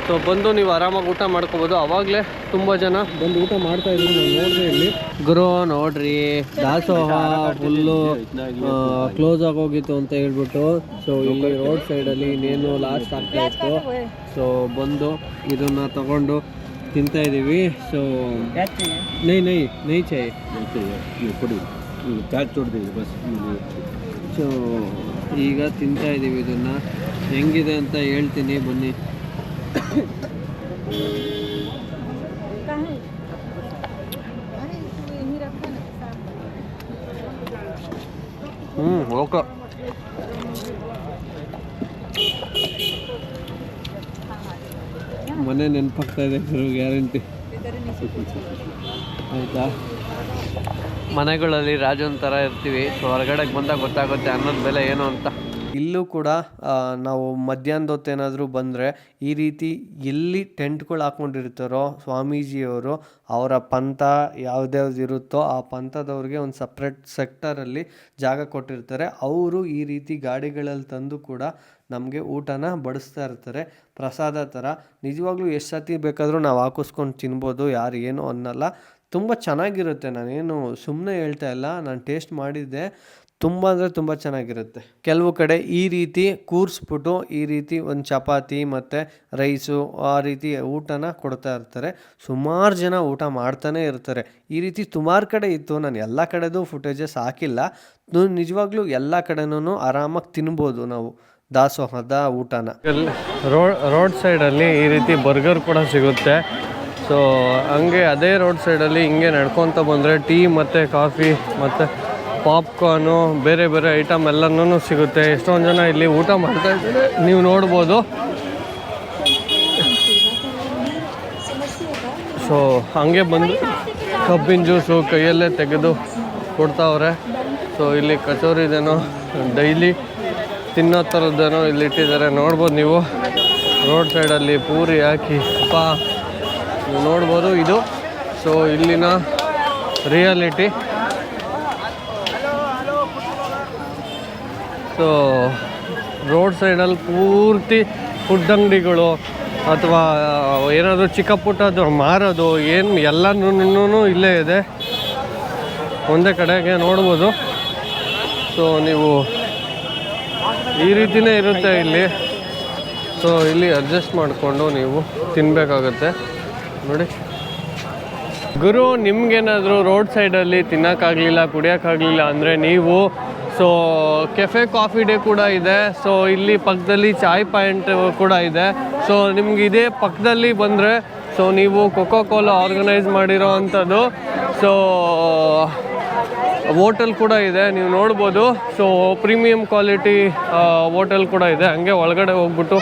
ಸೊ ಬಂದು ನೀವು ಆರಾಮಾಗಿ ಊಟ ಮಾಡ್ಕೋಬೋದು. ಅವಾಗಲೇ ತುಂಬ ಜನ ಬಂದು ಊಟ ಮಾಡ್ತಾ ಇದ್ರು. ನೀವು ಇಲ್ಲಿ ಗುರು, ನೋಡ್ರಿ. ದಾಸೋಹ ಫುಲ್ಲು ಕ್ಲೋಸ್ ಆಗೋಗಿತ್ತು ಅಂತ ಹೇಳ್ಬಿಟ್ಟು. ಸೊ ಇಲ್ಲಿ ರೋಡ್ ಸೈಡಲ್ಲಿ ಇನ್ನೇನು ಲಾಸ್ಟ್ ಆಗ್ತಾ ಇತ್ತು. ಸೊ ಬಂದು ಇದನ್ನು ತಗೊಂಡು ತಿಂತಾ ಇದ್ದೀವಿ ಸೊ ನೈ ನೈ ನೈ ಚಾಯ್. ಕೊಡಿ ಬಸ್ ಸೊ ಈಗ ತಿಂತಾ ಇದ್ದೀವಿ ಇದನ್ನ. ಹೆಂಗಿದೆ ಅಂತ ಹೇಳ್ತೀನಿ, ಬನ್ನಿ. ಹ್ಞೂ ಓಕೆ. ಮನೆ ನೆನಪಾಗ್ತಾ ಇದೆ ಗ್ಯಾರಂಟಿ. ಆಯಿತಾ? ಮನೆಗಳಲ್ಲಿ ರಾಜನ್ ಥರ ಇರ್ತೀವಿ, ಸೊ ಹೊರಗಡೆಗೆ ಬಂದಾಗ ಗೊತ್ತಾಗುತ್ತೆ ಅನ್ನೋದು ಬೆಲೆ ಏನು ಅಂತ. ಇಲ್ಲೂ ಕೂಡ ನಾವು ಮಧ್ಯಾಹ್ನದ ಹೊತ್ತು ಏನಾದರೂ ಬಂದರೆ ಈ ರೀತಿ ಎಲ್ಲಿ ಟೆಂಟ್ಗಳು ಹಾಕ್ಕೊಂಡಿರ್ತಾರೋ ಸ್ವಾಮೀಜಿಯವರು ಅವರ ಪಂಥ ಯಾವ್ದ್ಯಾವ್ದು ಇರುತ್ತೋ ಆ ಪಂಥದವ್ರಿಗೆ ಒಂದು ಸಪ್ರೇಟ್ ಸೆಕ್ಟರಲ್ಲಿ ಜಾಗ ಕೊಟ್ಟಿರ್ತಾರೆ. ಅವರು ಈ ರೀತಿ ಗಾಡಿಗಳಲ್ಲಿ ತಂದು ಕೂಡ ನಮಗೆ ಊಟನ ಬಡಿಸ್ತಾ ಇರ್ತಾರೆ. ಪ್ರಸಾದ ಥರ. ನಿಜವಾಗ್ಲೂ ಎಷ್ಟು ಸತಿ ಬೇಕಾದರೂ ನಾವು ಹಾಕಿಸ್ಕೊಂಡು ತಿನ್ಬೋದು, ಯಾರು ಏನು ಅನ್ನಲ್ಲ. ತುಂಬ ಚೆನ್ನಾಗಿರುತ್ತೆ. ನಾನೇನು ಸುಮ್ಮನೆ ಹೇಳ್ತಾ ಇಲ್ಲ. ನಾನು ಟೇಸ್ಟ್ ಮಾಡಿದ್ದೆ. ತುಂಬ ಅಂದರೆ ತುಂಬ ಚೆನ್ನಾಗಿರುತ್ತೆ. ಕೆಲವು ಕಡೆ ಈ ರೀತಿ ಕೂರಿಸ್ಬಿಟ್ಟು ಈ ರೀತಿ ಒಂದು ಚಪಾತಿ ಮತ್ತು ರೈಸು, ಆ ರೀತಿ ಊಟನ ಕೊಡ್ತಾ ಇರ್ತಾರೆ. ಸುಮಾರು ಜನ ಊಟ ಮಾಡ್ತಾನೆ ಇರ್ತಾರೆ. ಈ ರೀತಿ ಸುಮಾರು ಕಡೆ ಇತ್ತು, ನಾನು ಎಲ್ಲ ಕಡೆದು ಫುಟೇಜಸ್ ಹಾಕಿಲ್ಲ. ನಿಜವಾಗ್ಲೂ ಎಲ್ಲ ಕಡೆನೂ ಆರಾಮಾಗಿ ತಿನ್ಬೋದು ನಾವು ದಾಸೋಹದ ಊಟನ. ರೋಡ್ ರೋಡ್ ಸೈಡಲ್ಲಿ ಈ ರೀತಿ ಬರ್ಗರ್ ಕೂಡ ಸಿಗುತ್ತೆ. ಸೊ, ಹಂಗೆ ಅದೇ ರೋಡ್ ಸೈಡಲ್ಲಿ ಹಿಂಗೆ ನಡ್ಕೊತ ಬಂದರೆ ಟೀ ಮತ್ತು ಕಾಫಿ ಮತ್ತು ಪಾಪ್ಕಾರ್ನು, ಬೇರೆ ಬೇರೆ ಐಟಮ್ ಎಲ್ಲನೂ ಸಿಗುತ್ತೆ. ಎಷ್ಟೊಂದು ಜನ ಇಲ್ಲಿ ಊಟ ಮಾಡ್ತಾ ಇದ್ದಾರೆ. ನೀವು ನೋಡ್ಬೋದು. ಸೊ ಹಾಗೆ ಬಂದು ಕಬ್ಬಿನ ಜ್ಯೂಸು ಕೈಯಲ್ಲೇ ತೆಗೆದು ಕೊಡ್ತಾವ್ರೆ. ಸೊ ಇಲ್ಲಿ ಕಚೋರಿದೇನೋ ಡೈಲಿ ತಿನ್ನೋ ಥರದ್ದೇನೋ ಇಲ್ಲಿ ಇಟ್ಟಿದ್ದಾರೆ. ನೋಡ್ಬೋದು ನೀವು. ರೋಡ್ ಸೈಡಲ್ಲಿ ಪೂರಿ ಹಾಕಿ. ನೀವು ನೋಡ್ಬೋದು ಇದು. ಸೊ ಇಲ್ಲಿನ ರಿಯಾಲಿಟಿ. ಸೊ ರೋಡ್ ಸೈಡಲ್ಲಿ ಪೂರ್ತಿ ಫುಡ್ ಅಂಗಡಿಗಳು ಅಥವಾ ಏನಾದರೂ ಚಿಕ್ಕ ಪುಟ್ಟದ್ದು ಮಾರೋದು, ಏನು ಎಲ್ಲನೂ ಇಲ್ಲೇ ಇದೆ. ಒಂದೇ ಕಡೆಗೆ ನೋಡ್ಬೋದು. ಸೊ ನೀವು ಈ ರೀತಿಯೇ ಇರುತ್ತೆ ಇಲ್ಲಿ. ಸೊ ಇಲ್ಲಿ ಅಡ್ಜಸ್ಟ್ ಮಾಡಿಕೊಂಡು ನೀವು ತಿನ್ನಬೇಕಾಗತ್ತೆ ನೋಡಿ. ಗುರು, ನಿಮ್ಗೇನಾದರೂ ರೋಡ್ ಸೈಡಲ್ಲಿ ತಿನ್ನೋಕ್ಕಾಗಲಿಲ್ಲ, ಕುಡಿಯೋಕ್ಕಾಗಲಿಲ್ಲ ಅಂದರೆ ನೀವು ಸೊ ಕೆಫೆ ಕಾಫಿ ಡೇ ಕೂಡ ಇದೆ. ಸೊ ಇಲ್ಲಿ ಪಕ್ಕದಲ್ಲಿ ಚಾಯ್ ಪಾಯಿಂಟ್ ಕೂಡ ಇದೆ. ಸೊ ನಿಮ್ಗೆ ಇದೇ ಪಕ್ಕದಲ್ಲಿ ಬಂದರೆ ಸೊ ನೀವು ಕೊಕೋ ಕೋಲಾ ಆರ್ಗನೈಸ್ ಮಾಡಿರೋ ಅಂಥದ್ದು. ಸೊ ಹೋಟೆಲ್ ಕೂಡ ಇದೆ, ನೀವು ನೋಡ್ಬೋದು. ಸೊ ಪ್ರೀಮಿಯಂ ಕ್ವಾಲಿಟಿ ಹೋಟೆಲ್ ಕೂಡ ಇದೆ. ಹಂಗೆ ಒಳಗಡೆ ಹೋಗ್ಬಿಟ್ಟು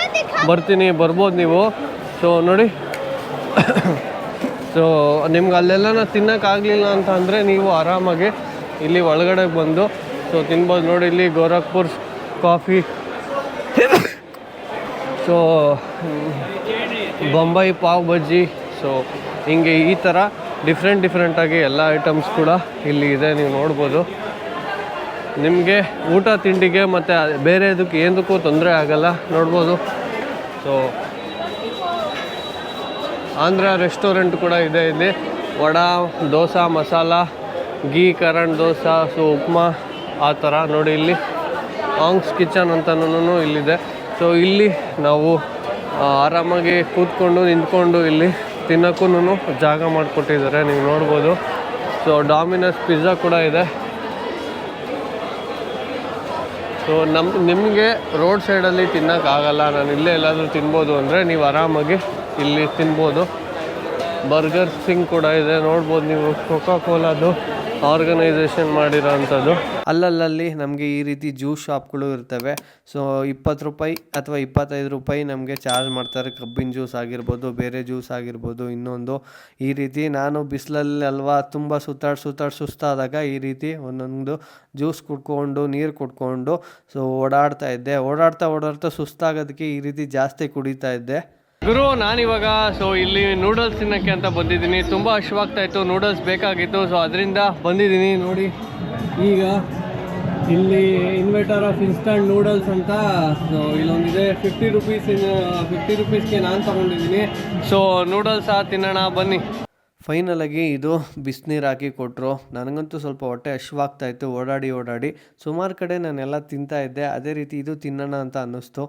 ಬರ್ತೀನಿ, ಬರ್ಬೋದು ನೀವು. ಸೊ ನೋಡಿ. ಸೊ ನಿಮ್ಗೆ ಅಲ್ಲೆಲ್ಲ ತಿನ್ನೋಕ್ಕಾಗಲಿಲ್ಲ ಅಂತ ಅಂದರೆ ನೀವು ಆರಾಮಾಗಿ ಇಲ್ಲಿ ಒಳಗಡೆ ಬಂದು ಸೊ ತಿನ್ಬೋದು ನೋಡಿ ಇಲ್ಲಿ Gorakhpur coffee. So, Bombay pav bajji. So, ಹಿಂಗೆ ಈ ಥರ ಡಿಫ್ರೆಂಟ್ ಡಿಫ್ರೆಂಟಾಗಿ ಎಲ್ಲ ಐಟಮ್ಸ್ ಕೂಡ ಇಲ್ಲಿ ಇದೆ, ನೀವು ನೋಡ್ಬೋದು. ನಿಮಗೆ ಊಟ ತಿಂಡಿಗೆ ಮತ್ತು ಬೇರೆ ಇದಕ್ಕೆ ಏನಕ್ಕೂ ತೊಂದರೆ ಆಗಲ್ಲ, ನೋಡ್ಬೋದು. ಸೊ, ಆಂಧ್ರ ರೆಸ್ಟೋರೆಂಟ್ ಕೂಡ ಇದೆ ಇಲ್ಲಿ. ವಡಾ, ದೋಸೆ, ಮಸಾಲ ಗೀ ಕರಣ್ ದೋಸೆ, ಸೊ, ಉಪ್ಮಾ. ಆ ಥರ ನೋಡಿ ಇಲ್ಲಿ ಆಂಗ್ಸ್ ಕಿಚನ್ ಅಂತನೂ ಇಲ್ಲಿದೆ. ಸೊ ಇಲ್ಲಿ ನಾವು ಆರಾಮಾಗಿ ಕೂತ್ಕೊಂಡು, ನಿಂತ್ಕೊಂಡು ಇಲ್ಲಿ ತಿನ್ನೋಕ್ಕೂ ಜಾಗ ಮಾಡಿಕೊಟ್ಟಿದ್ದಾರೆ. ನೀವು ನೋಡ್ಬೋದು. ಸೊ ಡಾಮಿನಸ್ ಪಿಜ್ಜಾ ಕೂಡ ಇದೆ. ಸೊ ನಮ್ಮ ನಿಮಗೆ ರೋಡ್ ಸೈಡಲ್ಲಿ ತಿನ್ನೋಕ್ಕಾಗಲ್ಲ ನಾನು ಇಲ್ಲೇ ಎಲ್ಲಾದರೂ ತಿನ್ಬೋದು ಅಂದರೆ ನೀವು ಆರಾಮಾಗಿ ಇಲ್ಲಿ ತಿನ್ಬೋದು. ಬರ್ಗರ್ ಸಿಂಗ್ ಕೂಡ ಇದೆ. ನೋಡ್ಬೋದು ನೀವು ಕೊಕಾ ಕೋಲಾದು ಆರ್ಗನೈಸೇಷನ್ ಮಾಡಿರೋ ಅಂಥದ್ದು. ಅಲ್ಲಲ್ಲಿ ನಮಗೆ ಈ ರೀತಿ ಜ್ಯೂಸ್ ಶಾಪ್ಗಳು ಇರ್ತವೆ. ಸೊ ಇಪ್ಪತ್ತು ರೂಪಾಯಿ ಅಥವಾ ಇಪ್ಪತ್ತೈದು ರೂಪಾಯಿ ನಮಗೆ ಚಾರ್ಜ್ ಮಾಡ್ತಾರೆ. ಕಬ್ಬಿನ ಜ್ಯೂಸ್ ಆಗಿರ್ಬೋದು, ಬೇರೆ ಜ್ಯೂಸ್ ಆಗಿರ್ಬೋದು, ಇನ್ನೊಂದು. ಈ ರೀತಿ ನಾನು ಬಿಸಿಲಲ್ಲಿ ಅಲ್ವಾ ತುಂಬ ಸುತ್ತಾಡಿ ಸುತ್ತಾಡಿ ಸುಸ್ತಾದಾಗ ಈ ರೀತಿ ಒಂದೊಂದು ಜ್ಯೂಸ್ ಕುಡ್ಕೊಂಡು, ನೀರು ಕುಡ್ಕೊಂಡು ಸೊ ಓಡಾಡ್ತಾ ಇದ್ದೆ. ಓಡಾಡ್ತಾ ಓಡಾಡ್ತಾ ಸುಸ್ತಾಗೋದಕ್ಕೆ ಈ ರೀತಿ ಜಾಸ್ತಿ ಕುಡಿತಾ ಇದ್ದೆ. ಗುರು, ನಾನಿವಾಗ ಸೊ ಇಲ್ಲಿ ನೂಡಲ್ಸ್ ತಿನ್ನಕ್ಕೆ ಅಂತ ಬಂದಿದ್ದೀನಿ. ತುಂಬ ಹಶ್ವಾಗ್ತಾ ಇತ್ತು. ನೂಡಲ್ಸ್ ಬೇಕಾಗಿತ್ತು. ಸೊ ಅದರಿಂದ ಬಂದಿದ್ದೀನಿ ನೋಡಿ. ಈಗ ಇಲ್ಲಿ ಇನ್ವೆಟರ್ ಆಫ್ ಇನ್ಸ್ಟಂಟ್ ನೂಡಲ್ಸ್ ಅಂತ ಸೊ ಇಲ್ಲೊಂದಿದೆ. ಫಿಫ್ಟಿ ರುಪೀಸ್ ಫಿಫ್ಟಿ ರುಪೀಸ್ಗೆ ನಾನು ತೊಗೊಂಡಿದ್ದೀನಿ. ಸೊ ನೂಡಲ್ಸ್ ತಿನ್ನೋಣ, ಬನ್ನಿ. ಫೈನಲಾಗಿ ಇದು ಬಿಸಿನೀರು ಹಾಕಿ ಕೊಟ್ಟರು ನನಗಂತೂ ಸ್ವಲ್ಪ ಹೊಟ್ಟೆ ಹಶ್ವಾಗ್ತಾ ಇತ್ತು. ಓಡಾಡಿ ಓಡಾಡಿ. ಸುಮಾರು ಕಡೆ ನಾನೆಲ್ಲ ತಿಂತಾ ಇದ್ದೆ. ಅದೇ ರೀತಿ ಇದು ತಿನ್ನೋಣ ಅಂತ ಅನ್ನಿಸ್ತು.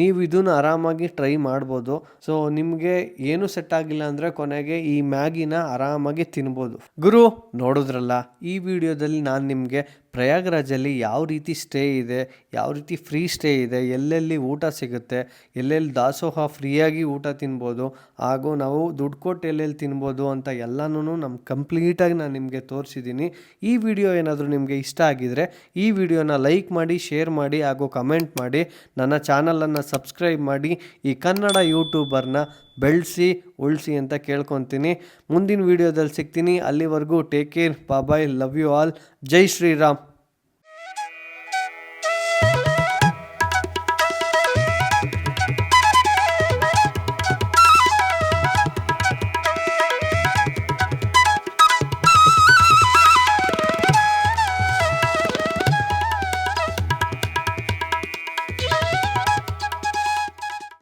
ನೀವು ಇದನ್ನು ಆರಾಮಾಗಿ ಟ್ರೈ ಮಾಡ್ಬೋದು. ಸೊ ನಿಮಗೆ ಏನು ಸೆಟ್ ಆಗಿಲ್ಲ ಅಂದರೆ ಕೊನೆಗೆ ಈ ಮ್ಯಾಗಿನ ಆರಾಮಾಗಿ ತಿನ್ಬೋದು. ಗುರು, ನೋಡಿದ್ರಲ್ಲ, ಈ ವಿಡಿಯೋದಲ್ಲಿ ನಾನು ನಿಮಗೆ ಪ್ರಯಾಗ್ರಾಜಲ್ಲಿ ಯಾವ ರೀತಿ ಸ್ಟೇ ಇದೆ, ಯಾವ ರೀತಿ ಫ್ರೀ ಸ್ಟೇ ಇದೆ, ಎಲ್ಲೆಲ್ಲಿ ಊಟ ಸಿಗುತ್ತೆ, ಎಲ್ಲೆಲ್ಲಿ ದಾಸೋಹ ಫ್ರೀಯಾಗಿ ಊಟ ತಿನ್ಬೋದು, ಹಾಗೂ ನಾವು ದುಡ್ಡು ಕೊಟ್ಟು ಎಲ್ಲೆಲ್ಲಿ ತಿನ್ಬೋದು ಅಂತ ಎಲ್ಲನೂ ನಮ್ಮ ಕಂಪ್ಲೀಟಾಗಿ ನಾನು ನಿಮಗೆ ತೋರಿಸಿದ್ದೀನಿ ಈ ವಿಡಿಯೋ ಏನಾದರೂ ನಿಮಗೆ ಇಷ್ಟ ಆಗಿದರೆ ಈ ವಿಡಿಯೋನ ಲೈಕ್ ಮಾಡಿ, ಶೇರ್ ಮಾಡಿ, ಹಾಗೂ ಕಮೆಂಟ್ ಮಾಡಿ, ನನ್ನ ಚಾನಲನ್ನು ಸಬ್ಸ್ಕ್ರೈಬ್ ಮಾಡಿ, ಈ ಕನ್ನಡ ಯೂಟ್ಯೂಬರ್ನ ಬೆಳೆಸಿ ಉಳಿಸಿ ಅಂತ ಕೇಳ್ಕೊತೀನಿ. ಮುಂದಿನ ವಿಡಿಯೋದಲ್ಲಿ ಸಿಗ್ತೀನಿ. ಅಲ್ಲಿವರೆಗೂ take care bye love you all Jai Shriram.